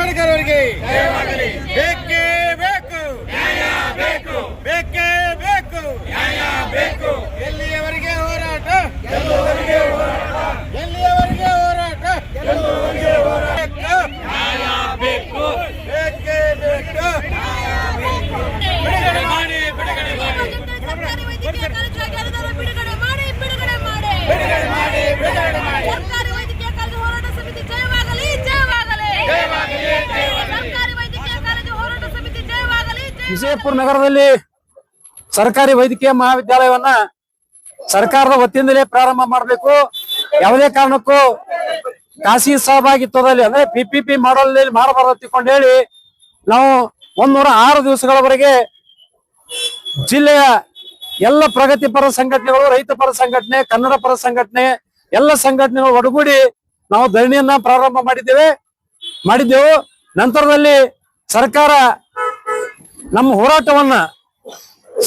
ಅಂಬೇಡ್ಕರ್ ಅವರಿಗೆ ಬೇಕೇ ಬೇಕು ಬೇಕೇ ಬೇಕು ಎಲ್ಲಿಯವರೆಗೆ ಹೋರಾಟ ಎಲ್ಲಿಯವರೆಗೆ ಹೋರಾಟ ಬೇಕು. ಬೇಕೇ ಬೇಕು ಬಿಡುಗಡೆ ಮಾಡಿ ಬಿಡುಗಡೆ ಮಾಡಿ ಸರ್ಕಾರಿ ವೈದ್ಯಕೀಯ ಕಾಲೇಜು ಗೆಳೆಯರು ಬಿಡುಗಡೆ ಮಾಡಿ ಬಿಡುಗಡೆ ಮಾಡಿ ಬಿಡುಗಡೆ ಮಾಡಿ ಬಿಡುಗಡೆ ಮಾಡಿ ಸರ್ಕಾರಿ ವೈದ್ಯಕೀಯ ಕಾಲೇಜು ಹೋರಾಟ ಸಮಿತಿ ಜಯವಾಗಲಿ ಜಯವಾಗಲಿ ಜಯವಾಗಲಿ, ಜಯವಾಗಲಿ. ಸರ್ಕಾರಿ ವೈದ್ಯಕೀಯ ಕಾಲೇಜು ಹೋರಾಟ ಸಮಿತಿ ಜಯವಾಗಲಿ ಜಯ ವಿಜಯಪುರ ನಗರದಲ್ಲಿ ಸರ್ಕಾರಿ ವೈದ್ಯಕೀಯ ಮಹಾವಿದ್ಯಾಲಯವನ್ನ ಸರ್ಕಾರದ ವತಿಯಿಂದಲೇ ಪ್ರಾರಂಭ ಮಾಡಬೇಕು. ಯಾವುದೇ ಕಾರಣಕ್ಕೂ ಖಾಸಗಿ ಸಹಭಾಗಿತ್ವದಲ್ಲಿ ಅಂದ್ರೆ ಪಿಪಿಪಿ ಮಾಡಲ್ ಮಾಡಬಾರದು ಹೇಳಿ ನಾವು ಒಂದೂರ ಆರು ದಿವಸಗಳವರೆಗೆ ಜಿಲ್ಲೆಯ ಎಲ್ಲ ಪ್ರಗತಿಪರ ಸಂಘಟನೆಗಳು, ರೈತ ಪರ ಸಂಘಟನೆ, ಕನ್ನಡ ಪರ ಸಂಘಟನೆ, ಎಲ್ಲ ಸಂಘಟನೆಗಳು ಒಡಗೂಡಿ ನಾವು ಧರಣಿಯನ್ನ ಪ್ರಾರಂಭ ಮಾಡಿದ್ದೇವೆ. ಮಾಡಿದ್ದೆವು. ನಂತರದಲ್ಲಿ ಸರ್ಕಾರ ನಮ್ಮ ಹೋರಾಟವನ್ನ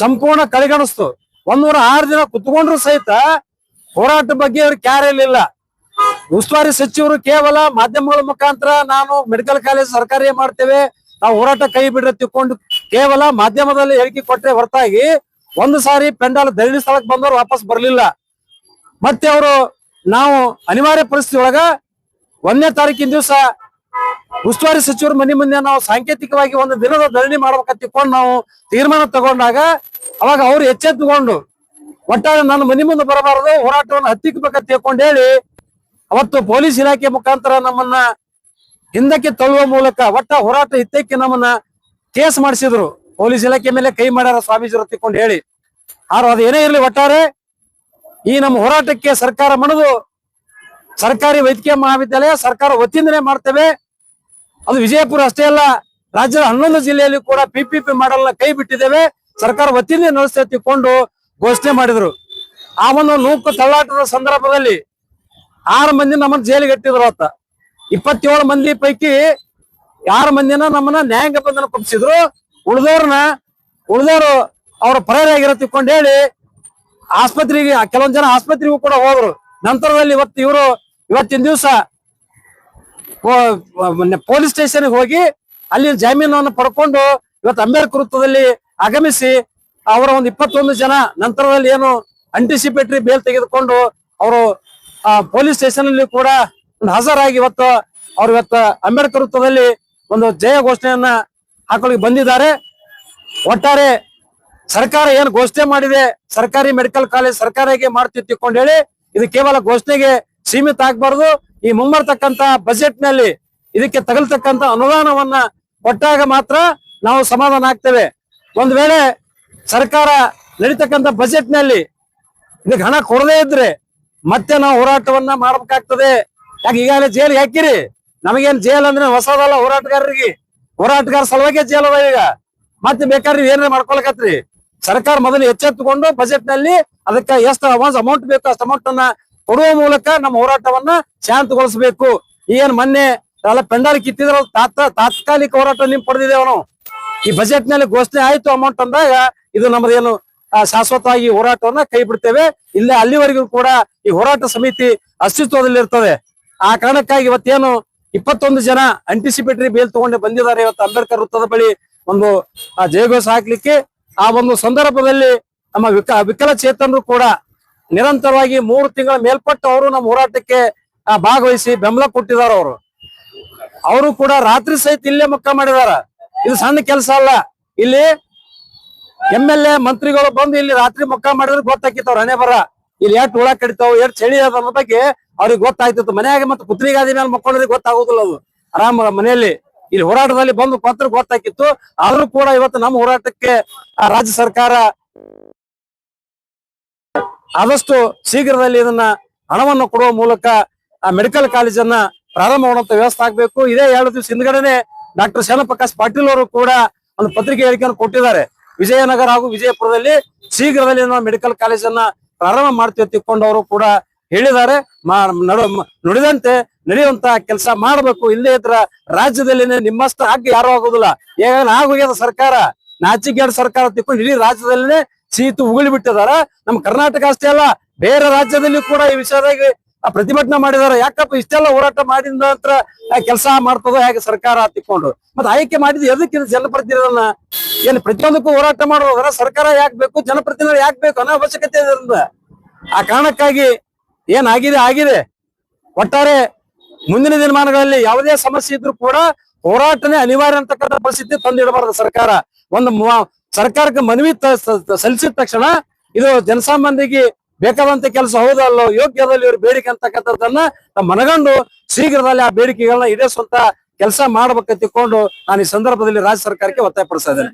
ಸಂಪೂರ್ಣ ಕಡೆಗಣಿಸ್ತು. ಒಂದೂರ ಆರು ದಿನ ಕುತ್ಕೊಂಡ್ರು ಸಹಿತ ಹೋರಾಟ ಬಗ್ಗೆ ಅವ್ರಿಗೆ ಕ್ಯಾರ್ ಇರಲಿಲ್ಲ. ಉಸ್ತುವಾರಿ ಸಚಿವರು ಕೇವಲ ಮಾಧ್ಯಮಗಳ ಮುಖಾಂತರ ನಾನು ಮೆಡಿಕಲ್ ಕಾಲೇಜ್ ಸರ್ಕಾರಿ ಮಾಡ್ತೇವೆ. ನಾವು ಹೋರಾಟ ಕೈ ಬಿಡ್ರೆ ತಿಕ್ಕೊಂಡು ಕೇವಲ ಮಾಧ್ಯಮದಲ್ಲಿ ಹೇಳಿಕೆ ಕೊಟ್ಟರೆ ಹೊರತಾಗಿ ಒಂದು ಸಾರಿ ಪೆಂಡಾಲ್ ಧರಣಿ ಸ್ಥಳಕ್ಕೆ ಬಂದವರು ವಾಪಸ್ ಬರಲಿಲ್ಲ. ಮತ್ತೆ ಅವರು ನಾವು ಅನಿವಾರ್ಯ ಪರಿಸ್ಥಿತಿ ಒಳಗ ಒಂದನೇ ತಾರೀಕಿನ ದಿವಸ ಉಸ್ತುವಾರಿ ಸಚಿವರ ಮನೆ ಮುಂದೆ ನಾವು ಸಾಂಕೇತಿಕವಾಗಿ ಒಂದು ದಿನದ ಧರಣಿ ಮಾಡ್ಬೇಕಂತ ತಿಳ್ಕೊಂಡು ನಾವು ತೀರ್ಮಾನ ತಗೊಂಡಾಗ ಅವಾಗ ಅವ್ರು ಎಚ್ಚೆತ್ತುಕೊಂಡು ಒಟ್ಟಾರೆ ನನ್ನ ಮನೆ ಮುಂದೆ ಬರಬಾರದು, ಹೋರಾಟವನ್ನು ಹತ್ತಿಕ್ಬೇಕಂತ ತಿಳ್ಕೊಂಡು ಹೇಳಿ ಅವತ್ತು ಪೊಲೀಸ್ ಇಲಾಖೆ ಮುಖಾಂತರ ನಮ್ಮನ್ನ ಹಿಂದಕ್ಕೆ ತಳ್ಳುವ ಮೂಲಕ ಒಟ್ಟ ಹೋರಾಟ ಹಿತ್ತಕ್ಕೆ ನಮ್ಮನ್ನ ಕೇಸ್ ಮಾಡಿಸಿದ್ರು. ಪೊಲೀಸ್ ಇಲಾಖೆ ಮೇಲೆ ಕೈ ಮಾಡ್ಯಾರ ಸ್ವಾಮೀಜಿರು ತಿಳ್ಕೊಂಡು ಹೇಳಿ. ಆದ್ರೆ ಅದು ಏನೇ ಇರಲಿ ಒಟ್ಟಾರೆ ಈ ನಮ್ಮ ಹೋರಾಟಕ್ಕೆ ಸರ್ಕಾರ ಮಣದು ಸರ್ಕಾರಿ ವೈದ್ಯಕೀಯ ಮಹಾವಿದ್ಯಾಲಯ ಸರ್ಕಾರ ಒತ್ತಿಂದನೆ ಮಾಡ್ತೇವೆ. ಅದು ವಿಜಯಪುರ ಅಷ್ಟೇ ಅಲ್ಲ, ರಾಜ್ಯದ ಹನ್ನೊಂದು ಜಿಲ್ಲೆಯಲ್ಲಿ ಕೂಡ ಪಿಪಿಪಿ ಮಾಡಲ್ ಕೈ ಬಿಟ್ಟಿದ್ದೇವೆ. ಸರ್ಕಾರ ವತಿಯಿಂದ ನಡೆಸಿ ತಿಕ್ಕೊಂಡು ಘೋಷಣೆ ಮಾಡಿದ್ರು. ಆ ಒಂದು ನೂಕು ತಳ್ಳಾಟದ ಸಂದರ್ಭದಲ್ಲಿ ಆರು ಮಂದಿ ನಮ್ಮನ್ನ ಜೈಲಿಗೆ ಇಟ್ಟಿದ್ರು ಅತ್ತ ಇಪ್ಪತ್ತೇಳು ಮಂದಿ ಪೈಕಿ ಆರು ಮಂದಿನ ನಮ್ಮನ್ನ ನ್ಯಾಯಾಂಗ ಬಂಧನ ಕೊಪ್ಪಿಸಿದ್ರು. ಉಳಿದವ್ರನ್ನ, ಉಳಿದವರು ಅವ್ರ ಪರಾರಿಯಾಗಿರೋ ತಿಳ್ಕೊಂಡು ಹೇಳಿ ಆಸ್ಪತ್ರೆಗೆ, ಕೆಲವೊಂದ್ ಜನ ಆಸ್ಪತ್ರೆಗೂ ಕೂಡ ಹೋದ್ರು. ನಂತರದಲ್ಲಿ ಇವತ್ತು ಇವರು, ಇವತ್ತಿನ ದಿವಸ ಪೊಲೀಸ್ ಸ್ಟೇಷನ್ ಹೋಗಿ ಅಲ್ಲಿ ಜಾಮೀನನ್ನು ಪಡ್ಕೊಂಡು ಇವತ್ತು ಅಂಬೇಡ್ಕರ್ ವೃತ್ತದಲ್ಲಿ ಆಗಮಿಸಿ ಅವರ ಒಂದು ಇಪ್ಪತ್ತೊಂದು ಜನ ನಂತರದಲ್ಲಿ ಏನು ಅಂಟಿಸಿಪೇಟರಿ ಬೇಲ್ ತೆಗೆದುಕೊಂಡು ಅವರು ಪೊಲೀಸ್ ಸ್ಟೇಷನ್ ಅಲ್ಲಿ ಕೂಡ ಹಾಜರಾಗಿ ಇವತ್ತು ಅವ್ರು ಇವತ್ತು ಅಂಬೇಡ್ಕರ್ ವೃತ್ತದಲ್ಲಿ ಒಂದು ಜಯ ಘೋಷಣೆಯನ್ನ ಹಾಕೊಳ್ಳಿಕ್ಕೆ ಬಂದಿದ್ದಾರೆ. ಒಟ್ಟಾರೆ ಸರ್ಕಾರ ಏನು ಘೋಷಣೆ ಮಾಡಿದೆ, ಸರ್ಕಾರಿ ಮೆಡಿಕಲ್ ಕಾಲೇಜ್ ಸರ್ಕಾರಕ್ಕೆ ಮಾಡ್ತಿತ್ತು ಹೇಳಿ, ಇದು ಕೇವಲ ಘೋಷಣೆಗೆ ಸೀಮಿತ ಆಗ್ಬಾರ್ದು. ಈ ಮುಂಬರ್ತಕ್ಕಂತ ಬಜೆಟ್ನಲ್ಲಿ ಇದಕ್ಕೆ ತಗಲ್ತಕ್ಕಂತ ಅನುದಾನವನ್ನ ಕೊಟ್ಟಾಗ ಮಾತ್ರ ನಾವು ಸಮಾಧಾನ ಆಗ್ತೇವೆ. ಒಂದ್ ವೇಳೆ ಸರ್ಕಾರ ನಡೀತಕ್ಕಂತ ಬಜೆಟ್ನಲ್ಲಿ ಇದಕ್ಕೆ ಹಣ ಕೊಡದೇ ಇದ್ರೆ ಮತ್ತೆ ನಾವು ಹೋರಾಟವನ್ನ ಮಾಡ್ಬೇಕಾಗ್ತದೆ. ಯಾಕೆ ಈಗಾಗಲೇ ಜೈಲಿಗೆ ಹಾಕಿರಿ? ನಮಗೇನ್ ಜೈಲ್ ಅಂದ್ರೆ ಹೊಸದಲ್ಲ ಹೋರಾಟಗಾರರಿಗೆ? ಹೋರಾಟಗಾರ ಸಲುವಾಗಿ ಜೈಲ್ ಅದ ಈಗ. ಮತ್ತೆ ಬೇಕಾದ್ರೆ ಏನಾರ ಮಾಡ್ಕೊಳಕತ್ರಿ? ಸರ್ಕಾರ ಮೊದಲು ಎಚ್ಚೆತ್ತುಕೊಂಡು ಬಜೆಟ್ನಲ್ಲಿ ಅದಕ್ಕೆ ಎಷ್ಟು ಅಮೌಂಟ್ ಬೇಕು ಅಷ್ಟು ಅಮೌಂಟ್ ಅನ್ನ ಕೊಡುವ ಮೂಲಕ ನಮ್ಮ ಹೋರಾಟವನ್ನ ಶಾಂತಗೊಳಿಸಬೇಕು. ಏನ್ ಮೊನ್ನೆ ಎಲ್ಲ ಪೆಂಡಾಲ್ ಕಿತ್ತಿದ್ರ ತಾತ ತಾತ್ಕಾಲಿಕ ಹೋರಾಟ ನಿಮ್ ಪಡೆದಿದ್ದೇವೆ ನಾವು ಈ ಬಜೆಟ್ನಲ್ಲಿ ಘೋಷಣೆ ಆಯ್ತು ಅಮೌಂಟ್ ಅಂದಾಗ ಇದು ನಮ್ಮದೇನು ಆ, ಶಾಶ್ವತವಾಗಿ ಹೋರಾಟವನ್ನ ಕೈ ಬಿಡ್ತೇವೆ. ಇಲ್ಲೇ ಅಲ್ಲಿವರೆಗೂ ಕೂಡ ಈ ಹೋರಾಟ ಸಮಿತಿ ಅಸ್ತಿತ್ವದಲ್ಲಿ ಇರ್ತದೆ. ಆ ಕಾರಣಕ್ಕಾಗಿ ಇವತ್ತೇನು ಇಪ್ಪತ್ತೊಂದು ಜನ ಅಂಟಿಸಿಪೇಟರಿ ಬೇಲ್ ತಗೊಂಡು ಬಂದಿದ್ದಾರೆ ಇವತ್ತು ಅಂಬೇಡ್ಕರ್ ವೃತ್ತದ ಬಳಿ ಒಂದು ಆ, ಜಯಘೋಷ ಹಾಕ್ಲಿಕ್ಕೆ. ಆ ಒಂದು ಸಂದರ್ಭದಲ್ಲಿ ನಮ್ಮ ವಿಕ ವಿಕಲಚೇತನರು ಕೂಡ ನಿರಂತರವಾಗಿ ಮೂರು ತಿಂಗಳ ಮೇಲ್ಪಟ್ಟು ಅವರು ನಮ್ಮ ಹೋರಾಟಕ್ಕೆ ಭಾಗವಹಿಸಿ ಬೆಂಬಲ ಕೊಟ್ಟಿದ್ದಾರೆ ಅವರು. ಅವರು ಕೂಡ ರಾತ್ರಿ ಸಹಿತ ಇಲ್ಲೇ ಮುಕ್ಕ ಮಾಡಿದಾರ ಇದು ಸಣ್ಣ ಕೆಲಸ ಅಲ್ಲ. ಇಲ್ಲಿ ಎಂ ಎಲ್ ಎ ಮಂತ್ರಿಗಳು ಬಂದು ಇಲ್ಲಿ ರಾತ್ರಿ ಮುಕ್ಕ ಮಾಡಿದ್ರೆ ಗೊತ್ತಾಕಿತ್ತವ್ರ ಹಣೆ ಬರ. ಇಲ್ಲಿ ಎಷ್ಟು ಹುಳ ಕಡಿತಾವ್ ಎಷ್ಟು ಚಳಿ ಅದ ಬಗ್ಗೆ ಅವ್ರಿಗೆ ಗೊತ್ತಾಯ್ತಿತ್ತು. ಮನೆಯಾಗ ಮತ್ತೆ ಪುತ್ರಿಗಾದಿ ಮೇಲೆ ಮಕ್ಕಳಿಗೆ ಗೊತ್ತಾಗೋದಿಲ್ಲ ಅದು. ಆರಾಮ ಮನೆಯಲ್ಲಿ. ಇಲ್ಲಿ ಹೋರಾಟದಲ್ಲಿ ಬಂದು ಪತ್ರ ಗೊತ್ತಾಕಿತ್ತು. ಆದ್ರೂ ಕೂಡ ಇವತ್ತು ನಮ್ಮ ಹೋರಾಟಕ್ಕೆ ರಾಜ್ಯ ಸರ್ಕಾರ ಆದಷ್ಟು ಶೀಘ್ರದಲ್ಲಿ ಇದನ್ನ ಹಣವನ್ನು ಕೊಡುವ ಮೂಲಕ ಆ ಮೆಡಿಕಲ್ ಕಾಲೇಜನ್ನ ಪ್ರಾರಂಭ ಮಾಡುವಂತ ವ್ಯವಸ್ಥೆ ಆಗ್ಬೇಕು. ಇದೇ ಎರಡು ದಿವಸ ಹಿಂದ್ಗಡೆನೆ ಡಾಕ್ಟರ್ ಶರಣಪ್ರಕಾಶ್ ಪಾಟೀಲ್ ಅವರು ಕೂಡ ಒಂದು ಪತ್ರಿಕೆ ಹೇಳಿಕೆಯನ್ನು ಕೊಟ್ಟಿದ್ದಾರೆ. ವಿಜಯನಗರ ಹಾಗೂ ವಿಜಯಪುರದಲ್ಲಿ ಶೀಘ್ರದಲ್ಲಿ ನಾವು ಮೆಡಿಕಲ್ ಕಾಲೇಜನ್ನ ಪ್ರಾರಂಭ ಮಾಡ್ತೀವಿ ತಿಕ್ಕೊಂಡು ಅವರು ಕೂಡ ಹೇಳಿದ್ದಾರೆ. ನುಡಿದಂತೆ ನಡೆಯುವಂತ ಕೆಲಸ ಮಾಡಬೇಕು. ಇಲ್ಲೇ ಇದ್ರ ರಾಜ್ಯದಲ್ಲಿ ನಿಮ್ಮಷ್ಟು ಹಾಕಿ ಯಾರು ಆಗೋದಿಲ್ಲ. ಈಗ ಆಗೋಗ್ಯದ ಸರ್ಕಾರ ನಾಚಿಗೇಡ್ ಸರ್ಕಾರ ತಿಕ್ಕೊಂಡು ಇಡೀ ರಾಜ್ಯದಲ್ಲಿನೇ ಸೀತು ಉಗುಳಿ ಬಿಟ್ಟಿದಾರ ನಮ್ಮ ಕರ್ನಾಟಕ ಅಷ್ಟೇ ಅಲ್ಲ, ಬೇರೆ ರಾಜ್ಯದಲ್ಲಿ ಕೂಡ ಈ ವಿಷಯದಾಗಿ ಪ್ರತಿಭಟನೆ ಮಾಡಿದಾರೆ ಯಾಕಪ್ಪ ಇಷ್ಟೆಲ್ಲ ಹೋರಾಟ ಮಾಡಿದ ನಂತರ ಕೆಲಸ ಮಾಡ್ತದೋ ಹೇಗೆ ಸರ್ಕಾರ ಹತ್ತಿಕೊಂಡು ಮತ್ತೆ ಆಯ್ಕೆ ಮಾಡಿದ ಎದಕ್ಕೆ ಜನಪ್ರತಿನಿಧಿಗಳನ್ನ? ಏನು ಪ್ರತಿಯೊಂದಕ್ಕೂ ಹೋರಾಟ ಮಾಡೋದ್ರ ಸರ್ಕಾರ ಯಾಕೆ ಬೇಕು ಜನಪ್ರತಿನಿಧಿ ಯಾಕೆ ಬೇಕು ಅನ್ನೋ ಅವಶ್ಯಕತೆ ಇದರಿಂದ ಆ ಕಾರಣಕ್ಕಾಗಿ ಏನಾಗಿದೆ ಆಗಿದೆ. ಒಟ್ಟಾರೆ ಮುಂದಿನ ದಿನಮಾನಗಳಲ್ಲಿ ಯಾವುದೇ ಸಮಸ್ಯೆ ಇದ್ರೂ ಕೂಡ ಹೋರಾಟನೇ ಅನಿವಾರ್ಯ ಅಂತಕ್ಕಂಥ ಪರಿಸ್ಥಿತಿ ತಂದಿಡಬಾರದು ಸರ್ಕಾರ. ಒಂದು ಸರ್ಕಾರಕ್ಕೆ ಮನವಿ ಸಲ್ಲಿಸಿದ ತಕ್ಷಣ ಇದು ಜನಸಾಮಾನ್ಯರಿಗೆ ಬೇಕಾದಂತ ಕೆಲಸ ಹೌದಲ್ಲೋ ಯೋಗ್ಯದಲ್ಲಿ ಇವ್ರ ಬೇಡಿಕೆ ಅಂತಕ್ಕಂಥದ್ದನ್ನ ಮನಗಂಡು ಶೀಘ್ರದಲ್ಲಿ ಆ ಬೇಡಿಕೆಗಳನ್ನ ಈಡೇರಿಸುವಂತ ಕೆಲಸ ಮಾಡ್ಬೇಕಂತ ತಿಳ್ಕೊಂಡು ನಾನು ಈ ಸಂದರ್ಭದಲ್ಲಿ ರಾಜ್ಯ ಸರ್ಕಾರಕ್ಕೆ ಒತ್ತಾಯಪಡಿಸ್ತಾ ಇದ್ದೇನೆ.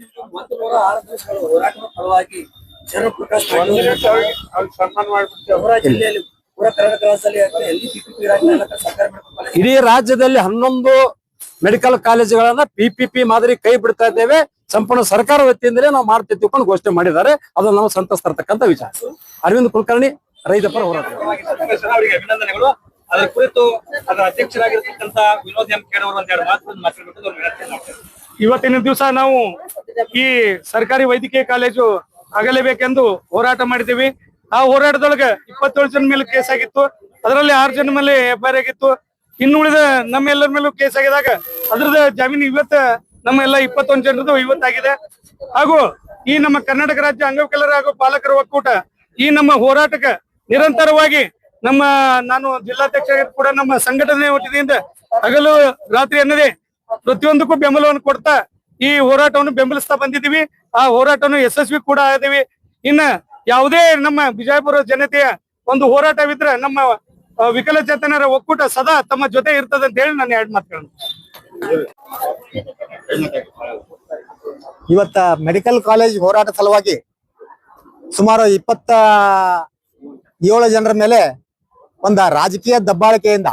ಇಡೀ ರಾಜ್ಯದಲ್ಲಿ ಹನ್ನೊಂದು ಮೆಡಿಕಲ್ ಕಾಲೇಜುಗಳನ್ನ ಪಿಪಿಪಿ ಮಾದರಿ ಕೈ ಬಿಡ್ತಾ ಇದ್ದೇವೆ. ಸಂಪೂರ್ಣ ಸರ್ಕಾರ ವತಿಯಿಂದಲೇ ನಾವು ಮಾಡ್ತೀವಿ ತಿಳ್ಕೊಂಡು ಘೋಷಣೆ ಮಾಡಿದ್ದಾರೆ. ಅದು ನಾವು ಸಂತಸ್ತರ್ತಕ್ಕಂಥ ವಿಚಾರ. ಅರವಿಂದ್ ಕುಲಕರ್ಣಿ ರೈತ ಪರ ಹೋರಾಟ. ಅಭಿನಂದನೆಗಳು. ಅದರ ಕುರಿತು ಅದರ ವಿನೋದ್ ಎಂ ಕೇಳವರು ಅಂತ ಇವತ್ತಿನ ದಿವಸ ನಾವು ಈ ಸರ್ಕಾರಿ ವೈದ್ಯಕೀಯ ಕಾಲೇಜು ಆಗಲೇಬೇಕೆಂದು ಹೋರಾಟ ಮಾಡಿದ್ದೀವಿ. ಆ ಹೋರಾಟದೊಳಗೆ ಇಪ್ಪತ್ತೇಳು ಜನ ಮೇಲೆ ಕೇಸ್ ಆಗಿತ್ತು. ಅದರಲ್ಲಿ ಆರು ಜನ ಮೇಲೆ ಎಫ್ ಆಗಿತ್ತು. ಇನ್ನು ಉಳಿದ ನಮ್ಮ ಎಲ್ಲರ ಮೇಲೂ ಕೇಸ್ ಆಗಿದಾಗ ಅದ್ರದ ಜಾಮೀನು ಇವತ್ತ ನಮ್ಮ ಎಲ್ಲ ಇಪ್ಪತ್ತೊಂದು ಜನರದ್ದು ಇವತ್ತಾಗಿದೆ. ಹಾಗೂ ಈ ನಮ್ಮ ಕರ್ನಾಟಕ ರಾಜ್ಯ ಅಂಗವಿಕಲರ ಹಾಗೂ ಪಾಲಕರ ಒಕ್ಕೂಟ ಈ ನಮ್ಮ ಹೋರಾಟಕ್ಕೆ ನಿರಂತರವಾಗಿ ನಮ್ಮ ನಾನು ಜಿಲ್ಲಾಧ್ಯಕ್ಷ ಕೂಡ ನಮ್ಮ ಸಂಘಟನೆ ವತಿಯಿಂದ ಹಗಲು ರಾತ್ರಿ ಅನ್ನದೇ ಪ್ರತಿಯೊಂದಕ್ಕೂ ಬೆಂಬಲವನ್ನು ಕೊಡ್ತಾ ಈ ಹೋರಾಟವನ್ನು ಬೆಂಬಲಿಸ್ತಾ ಬಂದಿದ್ದೀವಿ. ಆ ಹೋರಾಟವನ್ನು ಯಶಸ್ವಿ ಕೂಡ ಆಗಿದ್ದೀವಿ. ಇನ್ನ ಯಾವುದೇ ನಮ್ಮ ಬಿಜಾಪುರ ಜನತೆಯ ಒಂದು ಹೋರಾಟವಿದ್ರೆ ನಮ್ಮ ವಿಕಲಚೇತನರ ಒಕ್ಕೂಟ ಸದಾ ತಮ್ಮ ಜೊತೆ ಇರ್ತದೆ ಅಂತ ಹೇಳಿ ನಾನು ಎರಡು ಮಾತುಗಳನ್ನು ಇವತ್ತ ಮೆಡಿಕಲ್ ಕಾಲೇಜ್ ಹೋರಾಟ ಸಲುವಾಗಿ ಸುಮಾರು ಇಪ್ಪತ್ತ ಏಳು ಜನರ ಮೇಲೆ ಒಂದ ರಾಜಕೀಯ ದಬ್ಬಾಳಿಕೆಯಿಂದ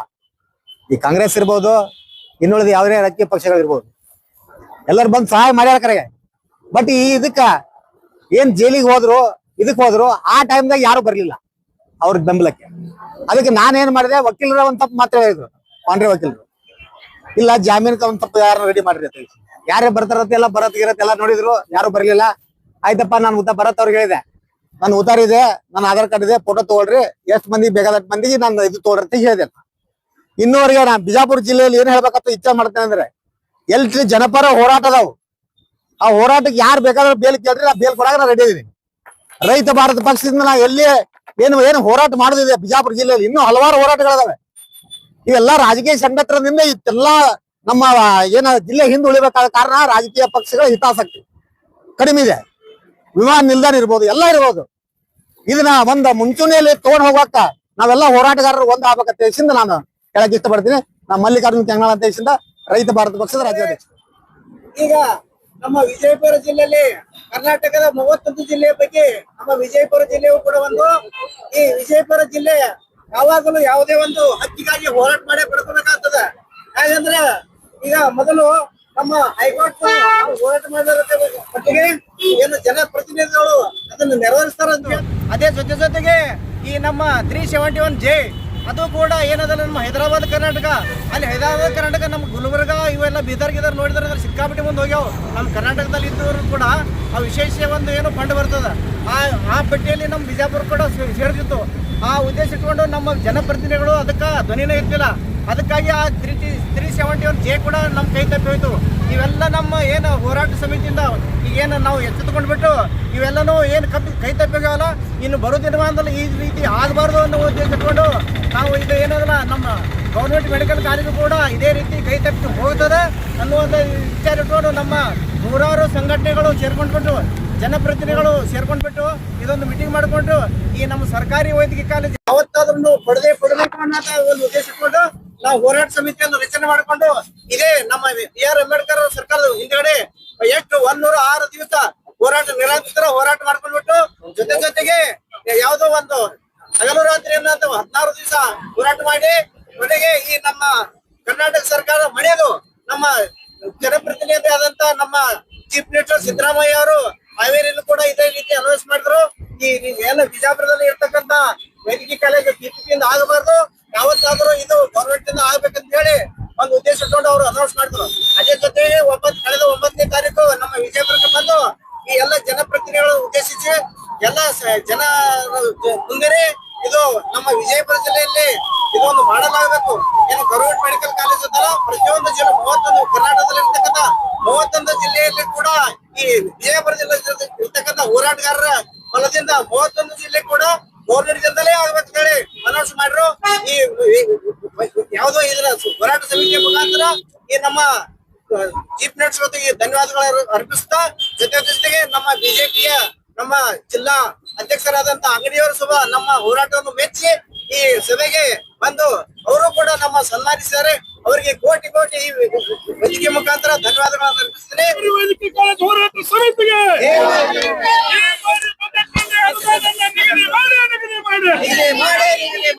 ಈ ಕಾಂಗ್ರೆಸ್ ಇರ್ಬೋದು, ಇನ್ನುಳಿದ ಯಾವುದೇ ರಾಜಕೀಯ ಪಕ್ಷಗಳಿರ್ಬೋದು ಎಲ್ಲರೂ ಬಂದು ಸಹಾಯ ಮಾಡ್ಯಾರ ಕರೆಗೆ. ಬಟ್ ಈ ಇದಕ್ಕ ಏನ್ ಜೈಲಿಗೆ ಹೋದ್ರು ಇದಕ್ ಹೋದ್ರು, ಆ ಟೈಮ್ದಾಗ ಯಾರು ಬರ್ಲಿಲ್ಲ. ಅವ್ರ ಬೆಂಬಲಕ್ಕೆ. ಅದಕ್ಕೆ ನಾನೇನ್ ಮಾಡಿದೆ, ವಕೀಲರ ಒಂದ್ ತಪ್ಪು ಮಾತ್ರ ಹೇಳಿದ್ರು. ಪಾಂಡ್ರೆ ವಕೀಲರು. ಇಲ್ಲ ಜಾಮೀನ್ ಒಂದ್ ತಪ್ಪು ಯಾರು ರೆಡಿ ಮಾಡ್ರಿ ಅಂತ. ಯಾರೇ ಬರ್ತಾರತ್ತೆಲ್ಲ ಬರತ್ ಗಿರತ್ ಎಲ್ಲ ನೋಡಿದ್ರು, ಯಾರು ಬರ್ಲಿಲ್ಲ. ಆಯ್ತಪ್ಪ, ನಾನು ಉತ್ತ ಬರತ್ ಅವ್ರಿಗೆ ಹೇಳಿದೆ. ನಾನು ಉತ್ತರ ಇದೆ ನನ್ನ ಆಧಾರ್ ಕಾರ್ಡ್ ಇದೆ ಫೋಟೋ ತಗೊಳ್ರಿ. ಎಷ್ಟ್ ಮಂದಿ ಬೇಕಾದಷ್ಟು ಮಂದಿಗೆ ನಾನು ಇದು ತಗೊಳ್ರಿ ಅಂತ ಹೇಳಿದೆ ಇನ್ನೂವರೆಗೆ ನಾನು ಬಿಜಾಪುರ ಜಿಲ್ಲೆಯಲ್ಲಿ ಏನ್ ಹೇಳ್ಬೇಕಂತ ಇಚ್ಛೆ ಮಾಡ್ತೇನೆ ಅಂದ್ರೆ, ಎಲ್ರಿ ಜನಪರ ಹೋರಾಟ ಅದಾವು. ಆ ಹೋರಾಟಕ್ಕೆ ಯಾರು ಬೇಕಾದ್ರೆ ಬೇಲ್ ಕೇಳ್ರಿ ಆ ಬೇಲ್ ಕೊಡಾಗ ನಾ ರೆಡಿ ಇದೀನಿ. ರೈತ ಭಾರತ ಪಕ್ಷದಿಂದ ನಾ ಎಲ್ಲಿ ಏನು ಏನು ಹೋರಾಟ ಮಾಡೋದಿದೆ? ಬಿಜಾಪುರ ಜಿಲ್ಲೆಯಲ್ಲಿ ಇನ್ನೂ ಹಲವಾರು ಹೋರಾಟಗಳಿದಾವೆ. ಇವೆಲ್ಲ ರಾಜಕೀಯ ಸಂಘಟನೆಯಿಂದ ಇಷ್ಟೆಲ್ಲ ನಮ್ಮ, ಏನ, ಜಿಲ್ಲೆ ಹಿಂದೆ ಉಳಿಬೇಕಾದ ಕಾರಣ ರಾಜಕೀಯ ಪಕ್ಷಗಳ ಹಿತಾಸಕ್ತಿ ಕಡಿಮೆ ಇದೆ. ವಿಮಾನ ನಿಲ್ದಾಣ ಇರ್ಬೋದು, ಎಲ್ಲ ಇರ್ಬೋದು. ಇದನ್ನ ಒಂದ ಮುಂಚೂಣಿಯಲ್ಲಿ ತಗೊಂಡ್ ಹೋಗಾಕ ನಾವೆಲ್ಲ ಹೋರಾಟಗಾರರು ಒಂದ್ ಆಗ್ಬೇಕಂತ ದೇಶದಿಂದ ನಾನು ಹೇಳಕ್ ಇಷ್ಟಪಡ್ತೀನಿ. ನಾ ಮಲ್ಲಿಕಾರ್ಜುನ್ ಕೆಂಗಣ ಅಂತ ರೈತ ಭಾರತ ಪಕ್ಷದ ರಾಜ್ಯಾಧ್ಯಕ್ಷ ಈಗ ನಮ್ಮ ವಿಜಯಪುರ ಜಿಲ್ಲೆಯಲ್ಲಿ, ಕರ್ನಾಟಕದ ಮೂವತ್ತೊಂದು ಜಿಲ್ಲೆಯ ಬಗ್ಗೆ ನಮ್ಮ ವಿಜಯಪುರ ಜಿಲ್ಲೆಯೂ ಕೂಡ ಒಂದು. ಈ ವಿಜಯಪುರ ಜಿಲ್ಲೆ ಯಾವಾಗಲೂ ಯಾವುದೇ ಒಂದು ಹಕ್ಕಿಗಾಗಿ ಹೋರಾಟ ಮಾಡೇ ಪಡ್ಕೋಬೇಕಾಗ್ತದ. ಹಾಗಂದ್ರೆ ಈಗ ಮೊದಲು ನಮ್ಮ ಹೈಕೋರ್ಟ್ ಹೋರಾಟ ಮಟ್ಟಿಗೆ ಏನು ಜನಪ್ರತಿನಿಧಿಗಳು ಅದನ್ನು ನೆರವೇರಿಸ್ತಾರ ಅದೇ ಜೊತೆ ಜೊತೆಗೆ ಈ ನಮ್ಮ ತ್ರೀ ಸೆವೆಂಟಿ ಒನ್ ಜೆ ಅದು ಕೂಡ ಏನದ ನಮ್ಮ ಹೈದರಾಬಾದ್ ಕರ್ನಾಟಕ. ಅಲ್ಲಿ ಹೈದರಾಬಾದ್ ಕರ್ನಾಟಕ ನಮ್ಮ ಗುಲ್ಬರ್ಗ ಇವೆಲ್ಲ ಬೀದರ್ ಗಿದರ್ ನೋಡಿದ್ರೆ ಅದ್ರ ಸಿಕ್ಕಾಪಟ್ಟೆ ಮುಂದೆ ಹೋಗ್ಯಾವ. ನಮ್ಮ ಕರ್ನಾಟಕದಲ್ಲಿ ಇದ್ದವರು ಕೂಡ ಆ ವಿಶೇಷ ಒಂದು ಏನು ಕಂಡು ಬರ್ತದೆ. ಆ ಆ ಪಟ್ಟಿಯಲ್ಲಿ ನಮ್ಮ ಬಿಜಾಪುರ ಕೂಡ ಸೇರ್ತಿತ್ತು ಆ ಉದ್ದೇಶ ಇಟ್ಕೊಂಡು ನಮ್ಮ ಜನಪ್ರತಿನಿಧಿಗಳು ಅದಕ್ಕೆ ಧ್ವನಿನೇ ಇರ್ತಿಲ್ಲ ಅದಕ್ಕಾಗಿ ಆ three three seventy one J ಕೂಡ ನಮ್ಮ ಕೈ ತಪ್ಪಿ ಹೋಯ್ತು. ಇವೆಲ್ಲ ನಮ್ಮ ಏನು ಹೋರಾಟ ಸಮಿತಿಯಿಂದ ಈಗ ಏನು ನಾವು ಎಚ್ಚೆತ್ತುಕೊಂಡ್ಬಿಟ್ಟು ಇವೆಲ್ಲನೂ ಏನು ಕಪ್ಪಿ ಕೈ ತಪ್ಪಿಗಾವಲ್ಲ ಇನ್ನು ಬರೋ ದಿನಮಾನದಲ್ಲಿ ಈ ರೀತಿ ಆಗಬಾರ್ದು ಅನ್ನೋ ಉದ್ದೇಶ ಇಟ್ಕೊಂಡು ನಾವು ಇದು ಏನಾದ್ರ ನಮ್ಮ ಗೌರ್ಮೆಂಟ್ ಮೆಡಿಕಲ್ ಕಾಲೇಜು ಕೂಡ ಇದೇ ರೀತಿ ಕೈ ತಪ್ಪಿ ಹೋಗ್ತದೆ ಅನ್ನುವಂಥ ವಿಚಾರ ಇಟ್ಕೊಂಡು ನಮ್ಮ ನೂರಾರು ಸಂಘಟನೆಗಳು ಸೇರ್ಕೊಂಡ್ಬಿಟ್ಟು, ಜನಪ್ರತಿನಿಧಿಗಳು ಸೇರ್ಕೊಂಡ್ಬಿಟ್ಟು ಇದೊಂದು ಮೀಟಿಂಗ್ ಮಾಡಿಕೊಂಡು ಈ ನಮ್ಮ ಸರ್ಕಾರಿ ವೈದ್ಯಕೀಯ ಕಾಲೇಜು ಯಾವತ್ತಾದ್ರೂ ಪಡೆದೇ ಪಡಬೇಕು ಅನ್ನೋ ಒಂದು ಉದ್ದೇಶ ಇಟ್ಕೊಂಡು ನಾವು ಹೋರಾಟ ಸಮಿತಿಯನ್ನು ರಚನೆ ಮಾಡಿಕೊಂಡು ಇದೇ ನಮ್ಮ ಬಿ ಆರ್ ಅಂಬೇಡ್ಕರ್ ಸರ್ಕಾರದ ಹಿಂದ್ಗಡೆ ಎಷ್ಟು ಒಂದ್ನೂರ ಆರು ದಿವಸ ಹೋರಾಟ ನಿರಂತರ ಹೋರಾಟ ಮಾಡ್ಕೊಂಡ್ಬಿಟ್ಟು ಜೊತೆ ಜೊತೆಗೆ ಯಾವುದೋ ಒಂದು ಹಗಲು ರಾತ್ರಿ ಅನ್ನೋ ಹದಿನಾರು ದಿವಸ ಹೋರಾಟ ಮಾಡಿ ಕೊನೆಗೆ ಈ ನಮ್ಮ ಕರ್ನಾಟಕ ಸರ್ಕಾರ ಮಣಿಯೋದು ನಮ್ಮ ಜನಪ್ರತಿನಿಧಿ ಆದಂತ ನಮ್ಮ ಚೀಫ್ ಮಿನಿಸ್ಟರ್ ಸಿದ್ದರಾಮಯ್ಯ ಅವರು ಹಾವೇರಿಯಲ್ಲೂ ಕೂಡ ಇದೇ ರೀತಿ ಅನೌನ್ಸ್ ಮಾಡಿದ್ರು. ಈ ಈ ಏನು ಬಿಜಾಪುರದಲ್ಲಿ ಇರ್ತಕ್ಕಂತ ವೈದ್ಯಕೀಯ ಕಾಲೇಜು ಪಿಪಿಯಿಂದ ಆಗಬಾರ್ದು. ಯಾವತ್ತಾದ್ರೂ ಇದು ಗೌರ್ಮೆಂಟ್ ಇಂದ ಆಗ್ಬೇಕಂತ ಹೇಳಿ ಒಂದು ಉದ್ದೇಶ ಇಟ್ಕೊಂಡು ಅವರು ಅನೌನ್ಸ್ ಮಾಡಿದ್ರು. ಅದೇ ಜೊತೆಗೆ ಒಂಬತ್ತು ಕಳೆದ ಒಂಬತ್ತನೇ ತಾರೀಕು ನಮ್ಮ ವಿಜಯಪುರಕ್ಕೆ ಬಂದು ಈ ಎಲ್ಲ ಜನಪ್ರತಿನಿಧಿಗಳನ್ನು ಉದ್ದೇಶಿಸಿ ಎಲ್ಲ ಜನ ಮುಂದೆ ಇದು ನಮ್ಮ ವಿಜಯಪುರ ಜಿಲ್ಲೆಯಲ್ಲಿ ಇದೊಂದು ಮಾಡಲಾಗಬೇಕು. ಏನು ಗೌರ್ಮೆಂಟ್ ಮೆಡಿಕಲ್ ಕಾಲೇಜ್ ಅಂತಲ್ಲ ಪ್ರತಿಯೊಂದು ಜಿಲ್ಲೆ, ಮೂವತ್ತೊಂದು ಕರ್ನಾಟಕದಲ್ಲಿ ಇರ್ತಕ್ಕಂಥ ಮೂವತ್ತೊಂದು ಜಿಲ್ಲೆಯಲ್ಲಿ ಕೂಡ ಈ ವಿಜಯಪುರ ಜಿಲ್ಲೆ ಇರ್ತಕ್ಕಂಥ ಹೋರಾಟಗಾರರ ಬಲದಿಂದ ಮೂವತ್ತೊಂದು ಜಿಲ್ಲೆ ಕೂಡ ಗೌರ್ಮೆಂಟ್ ಜನದಲ್ಲೇ ಆಗ್ಬೇಕು ಹೇಳಿ ಅನೌನ್ಸ್ ಮಾಡ್ರು, ಈ ಯಾವುದೋ ಇದರ ಹೋರಾಟ ಸಮಿತಿಯ ಮುಖಾಂತರ ಈ ನಮ್ಮ ಚೀಫ್ ಜೊತೆಗೆ ಧನ್ಯವಾದಗಳು ಅರ್ಪಿಸ್ತಾ, ಜೊತೆ ಜೊತೆಗೆ ನಮ್ಮ ಬಿಜೆಪಿಯ ನಮ್ಮ ಜಿಲ್ಲಾ ಅಧ್ಯಕ್ಷರಾದಂತ ಅಂಗಡಿಯವರು ಸಹ ನಮ್ಮ ಹೋರಾಟವನ್ನು ಮೆಚ್ಚಿ ಈ ಸಭೆಗೆ ಬಂದು, ಅವರು ಕೂಡ ನಮ್ಮ ಸನ್ಮಾನಿಸಿದ್ದಾರೆ. ಅವರಿಗೆ ಕೋಟಿ ಕೋಟಿ ಈ ವೇದಿಕೆ ಮುಖಾಂತರ ಧನ್ಯವಾದಗಳನ್ನು ಅರ್ಪಿಸ್ತೀನಿ. ವೈದ್ಯಕೀಯ ಕಾಲೇಜ್ ಹೋರಾಟ ಸಮಿತಿಗೆ ಈ ಬಾರಿ ಬಜೆಟ್ನಲ್ಲಿ ಅನುದಾನವನ್ನು ನಿಗದಿ ಮಾಡಿ ನಿಗದಿ ಮಾಡಿ ನಿಗದಿ ಮಾಡಿ